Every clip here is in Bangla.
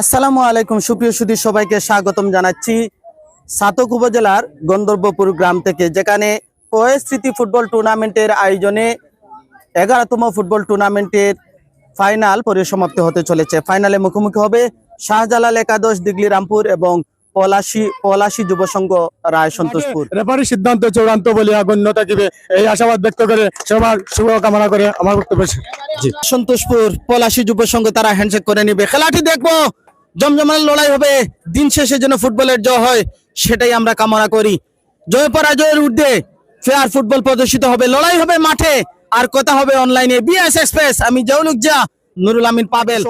আসসালামু আলাইকুম সুপ্রিয় সুধী সবাইকে স্বাগতম জানাচ্ছি সাতক উপজেলার গন্ধর্বপুর গ্রাম থেকে যেখানে স্মৃতি ফুটবল টুর্নামেন্টের আয়োজনে এগারোতম ফুটবল টুর্নামেন্টের ফাইনাল পরিসমাপ্তি হতে চলেছে। ফাইনালে মুখোমুখি হবে শাহজালাল একাদশ দিগলি রামপুর এবং পলাশি পলাশি যুব সংঘ রায় সন্তোষপুর। রেফারির সিদ্ধান্ত চূড়ান্ত বলিয়া গণ্য থাকিবে। এই আশাবাদ ব্যক্ত করে সবার শুভকামনা করে আমার বক্তব্য সন্তোষপুর পলাশি যুব সংঘ তারা হ্যান্ডশেক করে নিবে। খেলাটি দেখব। জমজমাল লড়াই হবে দিন শেষে যেন ফুটবলের জয় হয় সেটাই আমরা কামনা করি। জয় পরাজয়ের ঊর্ধ্বে ফেয়ার ফুটবল প্রদর্শিত হবে লড়াই হবে মাঠে আর কথা হবে অনলাইনে বিএস এক্সপ্রেস আমি জৌলুক যা নুরুল আমিন পাবেল।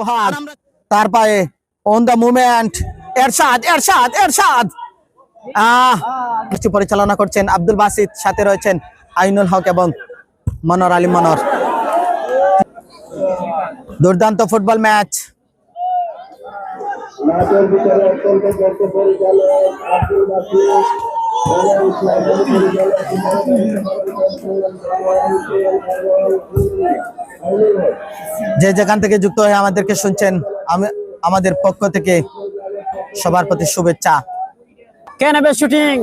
তার পায়ে on the movement Ershad Ershad Ershad. আহ কিছু পরিচালনা করছেন আব্দুল বাসিদ সাথে রয়েছেন আইনুল হক এবং মনোর আলী মনোর। দুর্দান্ত ফুটবল ম্যাচ মাঠের ভিতরে অত্যন্ত পরিচালক আব্দুল যে যেখান থেকে যুক্ত হয়ে আমাদেরকে শুনছেন আমি আমাদের পক্ষ থেকে সবার প্রতি শুভেচ্ছা। কে নেবে শুটিং?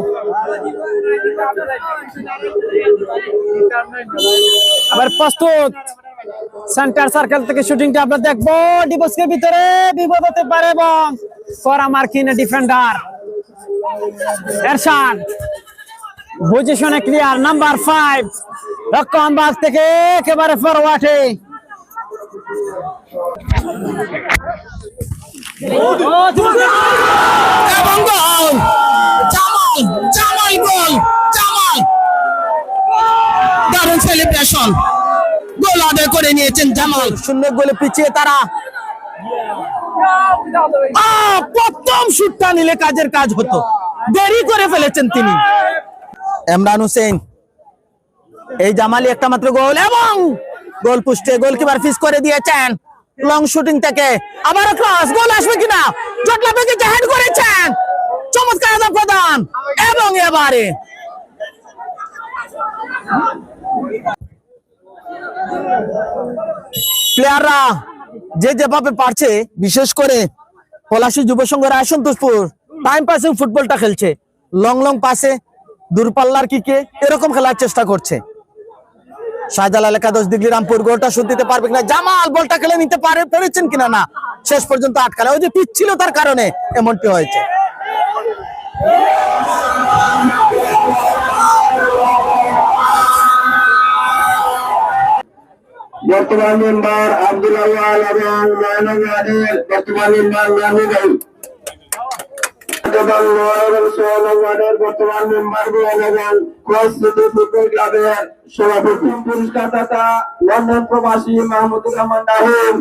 আবার প্রস্তুত। সেন্টার সার্কেল থেকে শুটিংটা আমরা দেখব। ডিবক্সের ভিতরে বিপদ হতে পারে এবং করা মার্কিনে ডিফেন্ডার এরশাদ পজিশনে ক্লিয়ার নাম্বার ফাইভ রক্ষণ বাগ থেকে একেবারে ফরওয়ার্ডে এবং সেলিব্রেশন গোল আদায় করে নিয়েছেন জামাল। শূন্য গোলে পিছিয়ে তারা। প্রথম শুটটা নিলে কাজের কাজ হতো। দেরি করে ফেলেছেন তিনি। ইমরান হোসেন, এই জামালি একটা মাত্র গোল এবং গোল পুষ্টে গোলকিপার ফিস করে দিয়েছেন। লং শুটিং থেকে আবার ক্রস, গোল আসবে কিনা? জটলা পেকে হেড করেছেন। চমৎকার প্রদান। এবং এবারে প্লেয়াররা যে যেভাবে পারছে, বিশেষ করে পলাশী যুব সংঘের রায় সন্তোষপুর টাইম পাসিং ফুটবলটা খেলছে। লং লং পাসে দূরপাল্লার কিকে এরকম খেলার চেষ্টা করছে। শাহজালাল একাদশ দিগলি রামপুর গোলটা শুধু দিতে পারবে কিনা? জামাল বলটা খেলে নিতে পারে, পেরেছেন কিনা না? শেষ পর্যন্ত আটকালে। ওই যে পিচ ছিল তার কারণে এমনটি হয়েছে। বর্তমান মেম্বার আব্দুল আওয়াল এবং বর্তমান মেম্বার নানু ভাই বর্তমান মেম্বার ক্লাবের সভাপতি। পুরস্কার দাতা লন্ডন প্রবাসী মাহমুদুর রহমান নাহিম